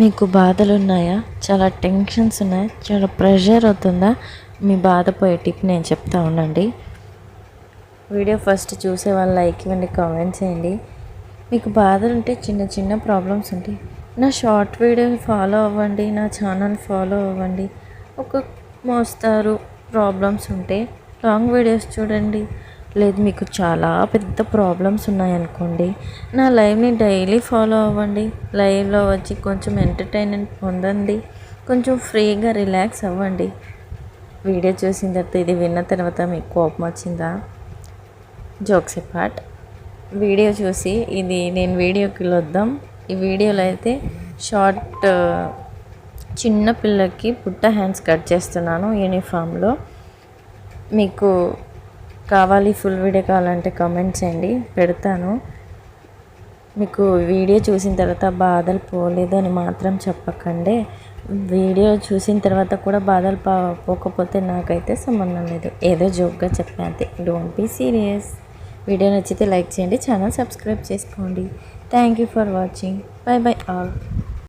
మీకు బాధలు ఉన్నాయా చాలా టెన్షన్స్ ఉన్నాయా. చాలా ప్రెషర్ అవుతుందా? మీ బాధపోయే టిప్ నేను చెప్తా ఉండండి. వీడియో ఫస్ట్ చూసే వాళ్ళు లైక్ ఇవ్వండి కామెంట్ చేయండి. మీకు బాధలు ఉంటే చిన్న చిన్న ప్రాబ్లమ్స్ ఉంటాయి. నా షార్ట్ వీడియో ఫాలో అవ్వండి నా ఛానల్ ఫాలో అవ్వండి. ఒక మోస్తారు ప్రాబ్లమ్స్ ఉంటే లాంగ్ వీడియోస్ చూడండి. లేదు మీకు చాలా పెద్ద ప్రాబ్లమ్స్ ఉన్నాయనుకోండి. నా లైవ్ని డైలీ ఫాలో అవ్వండి. లైవ్లో వచ్చి కొంచెం ఎంటర్టైన్మెంట్ పొందండి. కొంచెం ఫ్రీగా రిలాక్స్ అవ్వండి. వీడియో చూసిన తర్వాత ఇది విన్న తర్వాత మీకు కోపం వచ్చిందా? జోక్స్ పార్ట్ వీడియో చూసి ఇది నేను వీడియోకి వద్దాం ఈ వీడియోలో అయితే షార్ట్ చిన్న పిల్లకి పుట్ట హ్యాండ్స్ కట్ చేస్తున్నాను యూనిఫామ్లో మీకు కావాలి ఫుల్ వీడియో కావాలంటే కామెంట్ చేయండి. పెడతాను. మీకు వీడియో చూసిన తర్వాత బాధలు పోలేదు అని మాత్రం చెప్పకండి. వీడియో చూసిన తర్వాత కూడా బాధలు పోకపోతే నాకైతే సంబంధం లేదు. ఏదో జోక్గా చెప్పాను డోంట్ బీ సీరియస్ వీడియో నచ్చితే లైక్ చేయండి. ఛానల్ సబ్స్క్రైబ్ చేసుకోండి. Thank you for watching bye bye all